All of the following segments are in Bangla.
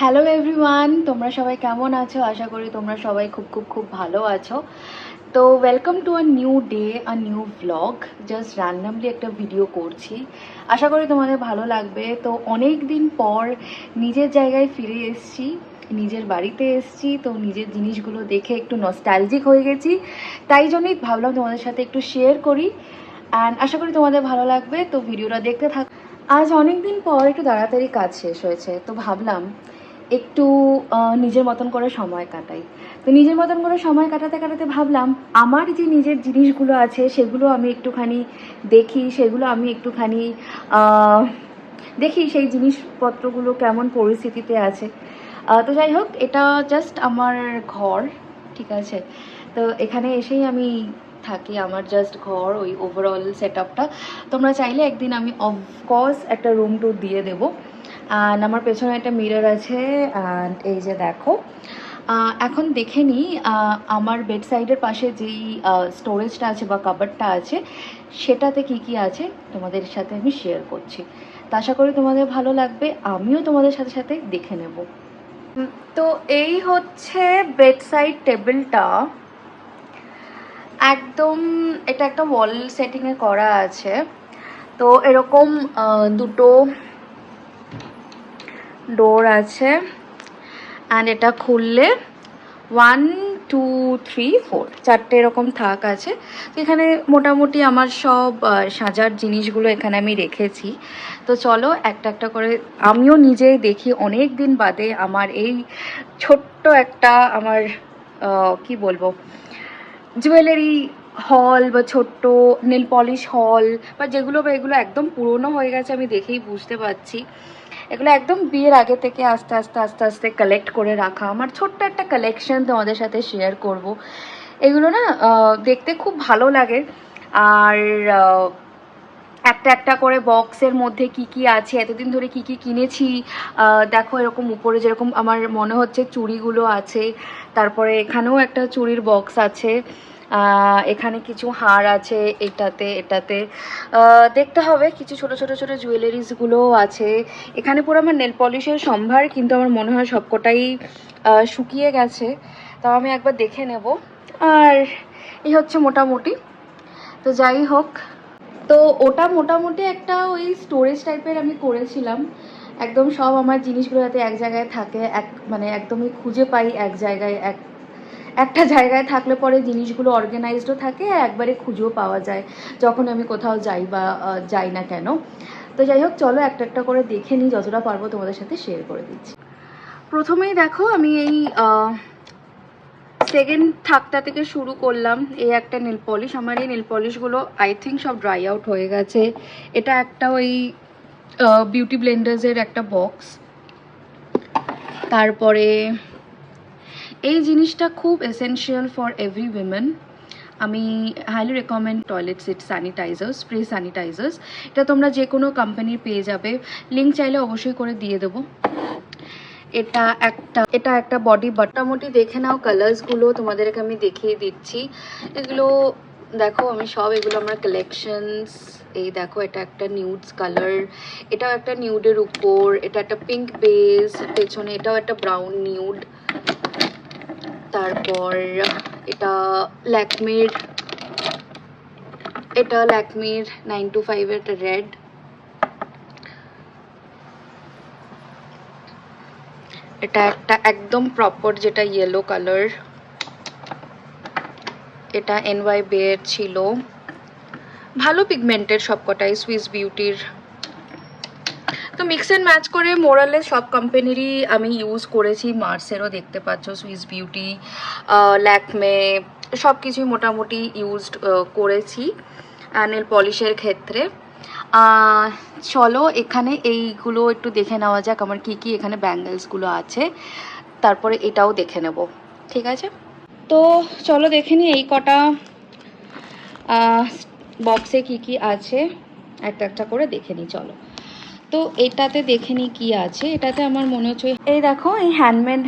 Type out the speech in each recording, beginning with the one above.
হ্যালো এভরিওয়ান তোমরা সবাই কেমন আছো? আশা করি তোমরা সবাই খুব খুব খুব ভালো আছো। তো welcome to a new day a new blog just randomly একটা ভিডিও করছি। আশা করি তোমাদের ভালো লাগবে। তো অনেক দিন পর নিজের জায়গায় ফিরে এসেছি, নিজের বাড়িতে এসেছি। তো নিজের জিনিসগুলো দেখে একটু নস্টালজিক হয়ে গেছি। তাই জন্যই ভাবলাম তোমাদের সাথে একটু শেয়ার করি। অ্যান্ড আশা করি তোমাদের ভালো লাগবে। তো ভিডিওটা দেখতে থাক। আজ অনেক দিন পর একটু তাড়াতাড়ি কাজ শেষ হয়েছে। তো ভাবলাম একটু নিজের মতন করে সময় কাটাই। তো নিজের মতন করে সময় কাটাতে কাটাতে ভাবলাম, আমার যে নিজের জিনিসগুলো আছে, সেগুলো আমি একটুখানি দেখি, সেগুলো আমি একটুখানি দেখি সেই জিনিসপত্রগুলো কেমন পরিস্থিতিতে আছে। তো যাই হোক, এটা জাস্ট আমার ঘর, ঠিক আছে? তো এখানে এসেই আমি থাকি, আমার জাস্ট ঘর, ওই ওভারঅল সেট আপটা তোমরা চাইলে একদিন আমি অফকোর্স একটা রুম ট্যুর দিয়ে দেবো। অ্যান্ড আমার পেছনে একটা মিরর আছে অ্যান্ড এই যে দেখো। এখন দেখে নিই আমার বেড সাইডের পাশে যেই স্টোরেজটা আছে বা কাবারটা আছে, সেটাতে কি কি আছে তোমাদের সাথে আমি শেয়ার করছি। তো আশা করি তোমাদের ভালো লাগবে, আমিও তোমাদের সাথে সাথে দেখে নেব। তো এই হচ্ছে বেড সাইড টেবিলটা একদম এটা একটা ওয়াল সেটিংয়ে করা আছে। তো এরকম দুটো ডোর আছে। অ্যান্ড এটা খুললে ওয়ান টু থ্রি ফোর চারটে এরকম থাক আছে। তো এখানে মোটামুটি আমার সব সাজার জিনিসগুলো এখানে আমি রেখেছি। তো চলো একটা একটা করে আমিও নিজেই দেখি। অনেক দিন বাদে আমার এই ছোট্ট একটা আমার কি বলব জুয়েলারি হল বা ছোট্ট নেল পলিশ হল বা যেগুলো বা এগুলো একদম পুরনো হয়ে গেছে আমি দেখেই বুঝতে পারছি। এগুলো একদম বিয়ের আগে থেকে আস্তে আস্তে আস্তে আস্তে কালেক্ট করে রাখা। আমার ছোট্ট একটা কালেকশন তোমাদের সাথে শেয়ার করব। এগুলো না দেখতে খুব ভালো লাগে। আর একটা একটা করে বক্সের মধ্যে কি কি আছে, এতদিন ধরে কি কি কিনেছি দেখো এরকম উপরে যেরকম আমার মনে হচ্ছে চুড়িগুলো আছে। তারপরে এখানেও একটা চুড়ির বক্স আছে। এখানে কিছু হার আছে, এটাতে এটাতে। দেখতে হবে, কিছু ছোট ছোট ছোট জুয়েলারিসগুলোও আছে। এখানে পুরো আমার নেল পলিশের সম্ভার, কিন্তু আমার মনে হয় সবকটাই শুকিয়ে গেছে। তাও আমি একবার দেখে নেব। আর এই হচ্ছে মোটামুটি। তো যাই হোক, তো ওটা মোটামুটি একটা ওই স্টোরেজ টাইপের আমি করেছিলাম। একদম সব আমার জিনিসগুলো যাতে এক জায়গায় থাকে, এক মানে একদমই খুঁজে পাই এক জায়গায়, এক একটা জায়গায় থাকলে পরে জিনিসগুলো অর্গানাইজডও থাকে, আর একবারে খুঁজেও পাওয়া যায়, যখন আমি কোথাও যাই বা যাই না কেন। তো যাই হোক, চলো একটা একটা করে দেখে নিই, যতটা পারব তোমাদের সাথে শেয়ার করে দিচ্ছি। প্রথমেই দেখো, আমি এই সেকেন্ড থাকটা থেকে শুরু করলাম, এই একটা নীল পলিশ আমার এই নীল পলিশগুলো আই থিঙ্ক সব ড্রাই আউট হয়ে গেছে। এটা একটা ওই বিউটি ব্লেন্ডার্সের একটা বক্স তারপরে এই জিনিসটা খুব এসেনশিয়াল ফর এভরি উইমেন আমি highly recommend toilet seat sanitizer spray sanitizers এটা তোমরা যে কোনো কোম্পানির পেয়ে যাবে। লিঙ্ক চাইলে অবশ্যই করে দিয়ে দেবো। এটা একটা এটা একটা বডি মোটামুটি দেখে নাও কালার্সগুলো তোমাদেরকে আমি দেখিয়ে দিচ্ছি। এগুলো, দেখো আমি সব এগুলো আমার কালেকশনস এই দেখো, এটা একটা নিউডস কালার এটাও একটা নিউডের উপর, এটা একটা পিঙ্ক বেস পেছনে এটাও একটা ব্রাউন নিউড তারপর এটা ল্যাকমির এটা ল্যাকমির নাইন টু ফাইভের একটা রেড এটা একটা একদম প্রপার যেটা ইয়েলো কালার এটা এনওয়াই বের ছিল। ভালো পিগমেন্টের সবকটাই সুইস বিউটির তো মিক্স অ্যান্ড ম্যাচ করে মোরালে সব কোম্পানিরই আমি ইউজ করেছি। মার্সেরও দেখতে পাচ্ছ সুইস বিউটি ল্যাকমে সব কিছুই মোটামুটি ইউজড করেছি নেল পলিশের ক্ষেত্রে। চলো এখানে এইগুলো একটু দেখে নেওয়া যাক, আমার কি কি এখানে ব্যাঙ্গেলসগুলো আছে। তারপরে এটাও দেখে নেব, ঠিক আছে? তো চলো দেখে নিই এই কটা বক্সে কি কি আছে। একটা একটা করে দেখে নিই, চলো। তো এটাতে দেখে নিই কি আছে। এটাতে আমার মনে হচ্ছে এই দেখো, এই হ্যান্ডমেড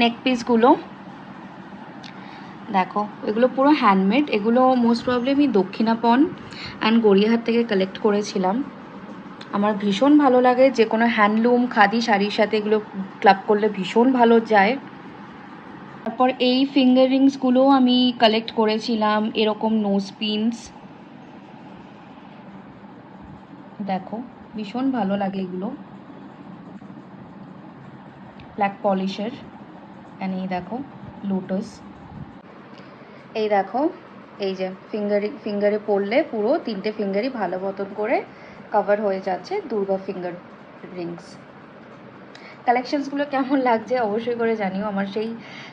নেক পিসগুলো দেখো, এগুলো পুরো হ্যান্ডমেড এগুলো মোস্ট প্রবলি আমি দক্ষিণাপন অ্যান্ড গড়িয়াহাট থেকে কালেক্ট করেছিলাম। আমার ভীষণ ভালো লাগে, যে কোনো হ্যান্ডলুম খাদি, শাড়ির সাথে এগুলো ক্লাব করলে ভীষণ ভালো যায়। তারপর এই ফিঙ্গার রিংসগুলোও আমি কালেক্ট করেছিলাম, এরকম নোজ পিনস দেখো, ভীষণ ভালো লাগে এগুলো। ব্ল্যাক পলিশের অ্যান্ড এই দেখো লোটাস এই দেখো, এই যে ফিঙ্গারি ফিঙ্গারে পড়লে পুরো তিনটে ফিঙ্গারই ভালো মতন করে কভার হয়ে যাচ্ছে দুর্গা ফিঙ্গার রিংস কালেকশনসগুলো কেমন লাগছে অবশ্যই করে জানিও। আমার সেই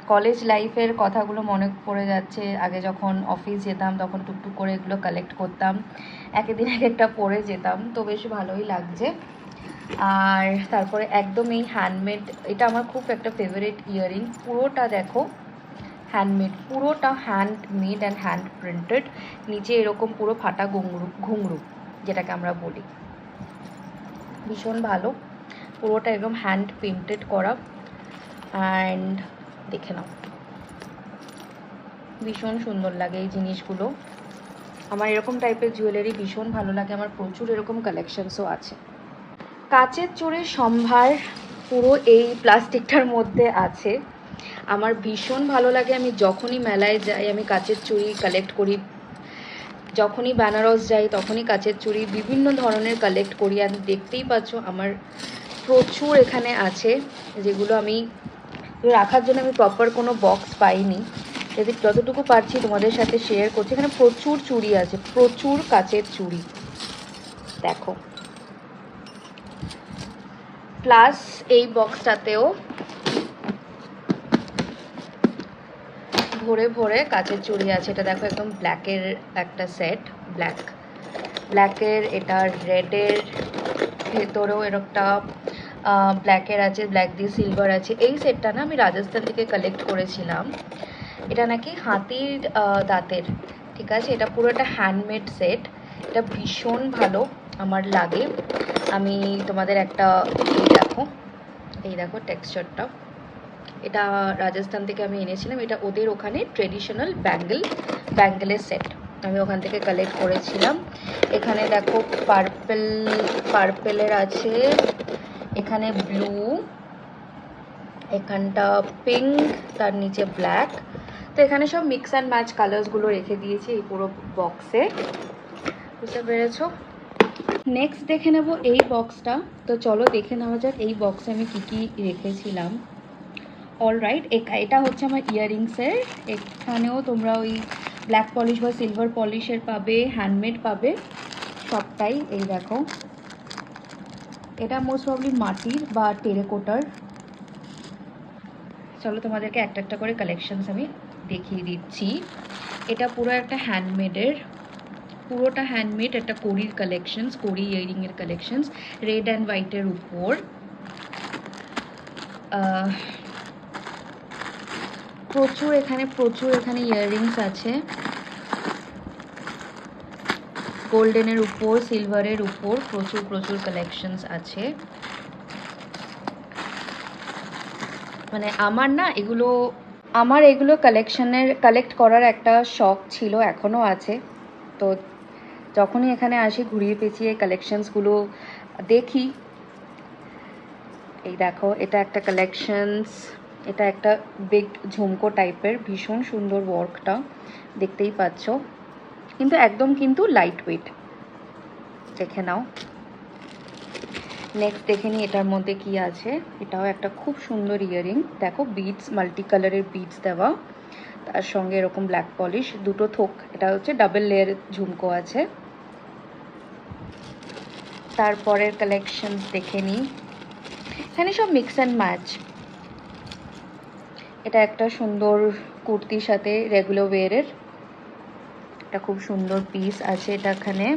কলেজ লাইফের কথাগুলো মনে পড়ে যাচ্ছে। আগে যখন অফিস যেতাম, তখন টুকটুক করে এগুলো কালেক্ট করতাম। একের দিন এক একটা পরে যেতাম, তো বেশ ভালোই লাগছে। আর তারপরে একদম এই হ্যান্ডমেড এটা আমার খুব একটা ফেভারিট ইয়ারিং পুরোটা দেখো হ্যান্ডমেড পুরোটা হ্যান্ডমেড অ্যান্ড হ্যান্ড প্রিন্টেড নিচে এরকম পুরো ফাটা ঘুংরু ঘুংরু যেটাকে আমরা বলি। ভীষণ ভালো। পুরোটা একদম হ্যান্ড পেন্টেড করা। অ্যান্ড দেখে নাও। ভীষণ সুন্দর লাগে এই জিনিসগুলো। আমার এরকম টাইপের জুয়েলারি ভীষণ ভালো লাগে। আমার প্রচুর এরকম কালেকশানসও আছে। কাচের চোরের সম্ভার পুরো এই প্লাস্টিকটার মধ্যে আছে। আমার ভীষণ ভালো লাগে। আমি যখনই মেলায় যাই, আমি কাচের চুড়ি কালেক্ট করি। যখনই বেনারস যাই, তখনই কাচের চুড়ি বিভিন্ন ধরনের কালেক্ট করি। আর দেখতেই পাচ্ছ, আমার প্রচুর এখানে আছে, যেগুলো আমি রাখার জন্য আমি প্রপার কোনো বক্স পাইনি। যদি যতটুকু পারছি তোমাদের সাথে শেয়ার করছি। এখানে প্রচুর চুড়ি আছে, প্রচুর কাচের চুড়ি। দেখো। প্লাস এই বক্সটাতেও ভরে ভরে কাচের চুড়ি আছে। এটা দেখো একদম ব্ল্যাকের একটা সেট ব্ল্যাক ব্ল্যাকের এটা রেডের ভেতরেও এরকটা ব্ল্যাকের আছে ব্ল্যাক দিয়ে সিলভার আছে, এই সেটটা না আমি রাজস্থান থেকে কালেক্ট করেছিলাম। এটা নাকি হাতির দাঁতের, ঠিক আছে? এটা পুরো একটা হ্যান্ডমেড সেট এটা ভীষণ ভালো আমার লাগে। আমি তোমাদের একটা এই দেখো এই দেখো টেক্সচারটা এটা রাজস্থান থেকে আমি এনেছিলাম। এটা ওদের ওখানে ট্রেডিশনাল ব্যাঙ্গেল ব্যাঙ্গেলের সেট আমি ওখান থেকে কালেক্ট করেছিলাম। এখানে দেখো পার্পেল পার্পেলের আছে এখানে ব্লু এখানটা পিঙ্ক তার নিচে ব্ল্যাক তো এখানে সব মিক্স অ্যান্ড ম্যাচ কালার্সগুলো রেখে দিয়েছি এই পুরো বক্সে বুঝতে পেরেছ? নেক্সট দেখে নেব এই বক্সটা তো চলো দেখে নেওয়া যাক এই বক্সে আমি কী কী রেখেছিলাম। অল রাইট এটা হচ্ছে আমার ইয়াররিংসের এখানেও তোমরা ওই ব্ল্যাক পলিশ বা সিলভার পলিশের পাবে হ্যান্ডমেড পাবে। সবটাই এই দেখো। এটা মোস্ট প্রবলি মাটির বা টেরেকোটার। চলো তোমাদেরকে একটা একটা করে কালেকশনস আমি দেখিয়ে দিচ্ছি। এটা পুরো একটা হ্যান্ডমেডের পুরোটা হ্যান্ডমেড একটা কড়ির কালেকশনস কড়ি ইয়ারিংয়ের কালেকশনস রেড অ্যান্ড হোয়াইটের উপর। প্রচুর এখানে প্রচুর এখানে ইয়াররিংস আছে। গোল্ডেনের উপর সিলভারের উপর প্রচুর প্রচুর কালেকশনস আছে। মানে আমার না এগুলো, আমার এগুলো কালেকশনের কালেক্ট করার একটা শখ ছিল, এখনও আছে। তো যখনই এখানে আসি, ঘুরিয়ে পেঁচিয়ে কালেকশনসগুলো দেখি। এই দেখো, এটা একটা কালেকশনস এটা একটা বিগ ঝুমকো টাইপের ভীষণ সুন্দর ওয়ার্কটা দেখতেই পাচ্ছ। কিন্তু একদম কিন্তু লাইট ওয়েট দেখে নাও। নেক্সট দেখে নিই এটার মধ্যে কি আছে। এটাও একটা খুব সুন্দর ইয়ারিং দেখো বিডস মাল্টি কালারের বিডস দেওয়া। তার সঙ্গে এরকম ব্ল্যাক পলিশ দুটো থোক। এটা হচ্ছে ডাবল লেয়ার ঝুমকো আছে। তারপরের কালেকশন দেখে নিই। এখানে সব মিক্স অ্যান্ড ম্যাচ এটা একটা সুন্দর কুর্তির সাথে রেগুলার ওয়েরের এটা খুব সুন্দর পিস আছে এটা এখানে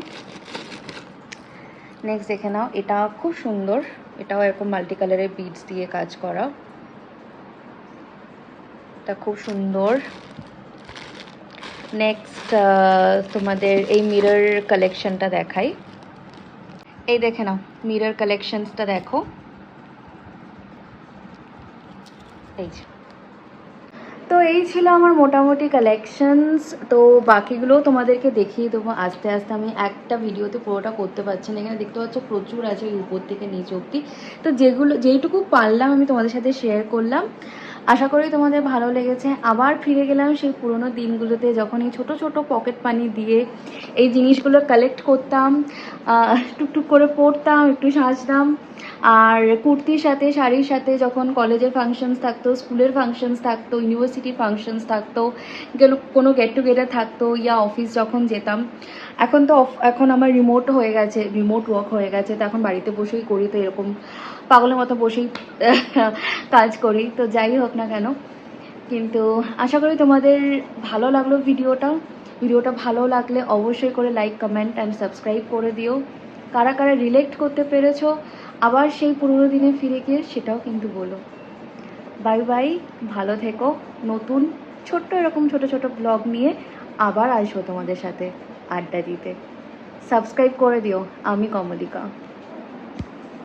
নেক্সট দেখে নাও, এটা খুব সুন্দর। এটাও এরকম মাল্টি কালারের বিডস দিয়ে কাজ করা। এটা খুব সুন্দর। নেক্সট তোমাদের এই মিরর কালেকশনটা দেখাই। এই দেখে নাও মিরর কালেকশনসটা দেখো। এই যে। এই ছিল আমার মোটামুটি কালেকশনস তো বাকিগুলোও তোমাদেরকে দেখিয়ে দেবো। আস্তে আস্তে আমি একটা ভিডিওতে পুরোটা করতে পারছি না। এখানে দেখতে পাচ্ছ প্রচুর আছে ওই উপর থেকে নিচ অব্দি তো যেগুলো, যেইটুকু পারলাম আমি তোমাদের সাথে শেয়ার করলাম। আশা করি তোমাদের ভালো লেগেছে। আবার ফিরে গেলাম সেই পুরোনো দিনগুলোতে যখন এই ছোটো ছোটো পকেট পানি দিয়ে এই জিনিসগুলো কালেক্ট করতাম। টুকটুক করে পড়তাম, একটু সাজতাম। আর কুর্তির সাথে, শাড়ির সাথে যখন কলেজের ফাংশনস থাকতো স্কুলের ফাংশনস থাকতো ইউনিভার্সিটির ফাংশনস থাকতো, গেল, কোনো গেট টুগেদার থাকতো ইয়া অফিস যখন যেতাম। এখন তো এখন আমার রিমোট হয়ে গেছে রিমোট ওয়ার্ক হয়ে গেছে, তো এখন বাড়িতে বসেই করি, তো এরকম পাগলের মতো বসেই কাজ করি, তো যাই হোক না কেন। কিন্তু আশা করি তোমাদের ভালো লাগল ভিডিওটা। ভিডিওটা ভালো লাগলে অবশ্যই করে লাইক কমেন্ট অ্যান্ড সাবস্ক্রাইব করে দিও। কারা কারা রিলেক্ট করতে পেরেছ আবার সেই পুরনো দিনে ফিরে গিয়ে সেটাও কিন্তু বলো। বাই বাই, ভালো থেকো, নতুন, ছোট্ট এরকম ছোট ছোট ব্লগ নিয়ে আবার আসব তোমাদের সাথে আড্ডা দিতে। সাবস্ক্রাইব করে দিও, আমি কমলিকা।